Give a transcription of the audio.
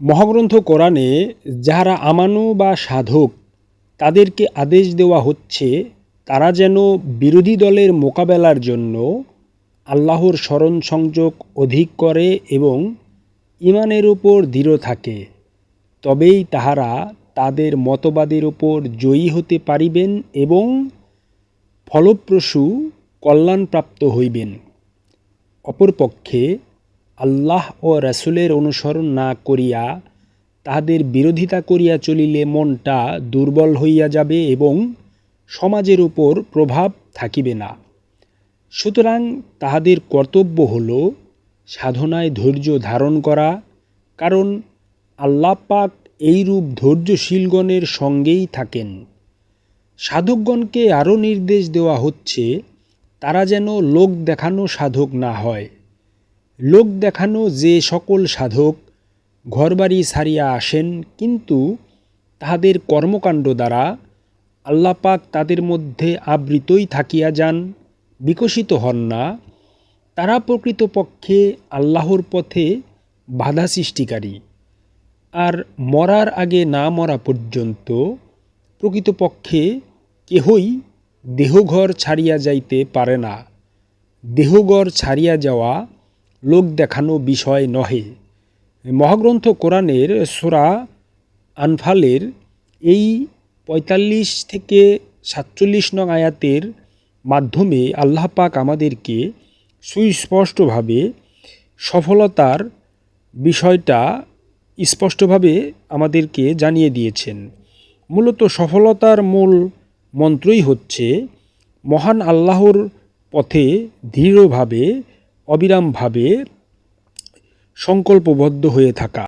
মহাগ্রন্থ কোরআনে যাহারা আমানু বা সাধক, তাদেরকে আদেশ দেওয়া হচ্ছে, তারা যেন বিরোধী দলের মোকাবেলার জন্য আল্লাহর স্মরণ সংযোগ অধিক করে এবং ইমানের উপর দৃঢ় থাকে। তবেই তাহারা তাদের মতবাদের উপর জয়ী হতে পারিবেন এবং ফলপ্রসূ কল্যাণপ্রাপ্ত হইবেন। অপরপক্ষে আল্লাহ ও রাসূলের অনুসরণ না করিয়া তাহাদের বিরোধিতা করিয়া চলিলে মনটা দুর্বল হইয়া যাবে এবং সমাজের উপর প্রভাব থাকিবে না। সুতরাং তাহাদের কর্তব্য হল সাধনায় ধৈর্য ধারণ করা, কারণ আল্লাহ পাক এইরূপ ধৈর্যশীলগণের সঙ্গেই থাকেন। সাধকগণকে আরও নির্দেশ দেওয়া হচ্ছে, তারা যেন লোক দেখানো সাধক না হয়। লোক দেখানো যে সকল সাধক ঘরবাড়ি ছাড়িয়া আসেন, কিন্তু তাহাদের কর্মকাণ্ড দ্বারা আল্লাপাক তাদের মধ্যে আবৃতই থাকিয়া যান, বিকশিত হন না। তারা প্রকৃতপক্ষে আল্লাহর পথে বাধা সৃষ্টিকারী। আর মরার আগে না মরা পর্যন্ত প্রকৃতপক্ষে কেহই দেহঘর ছাড়িয়া যাইতে পারে না। দেহঘর ছাড়িয়া যাওয়া লোক দেখানো বিষয় নহে। মহাগ্রন্থ কোরআনের সোরা আনফালের এই পঁয়তাল্লিশ থেকে সাতচল্লিশ নং আয়াতের মাধ্যমে আল্লাহ পাক আমাদেরকে সুস্পষ্টভাবে সফলতার বিষয়টা স্পষ্টভাবে আমাদেরকে জানিয়ে দিয়েছেন। মূলত সফলতার মূল মন্ত্রই হচ্ছে, মহান আল্লাহর পথে দৃঢ়ভাবে অবিরামভাবে সংকল্পবদ্ধ হয়ে থাকা।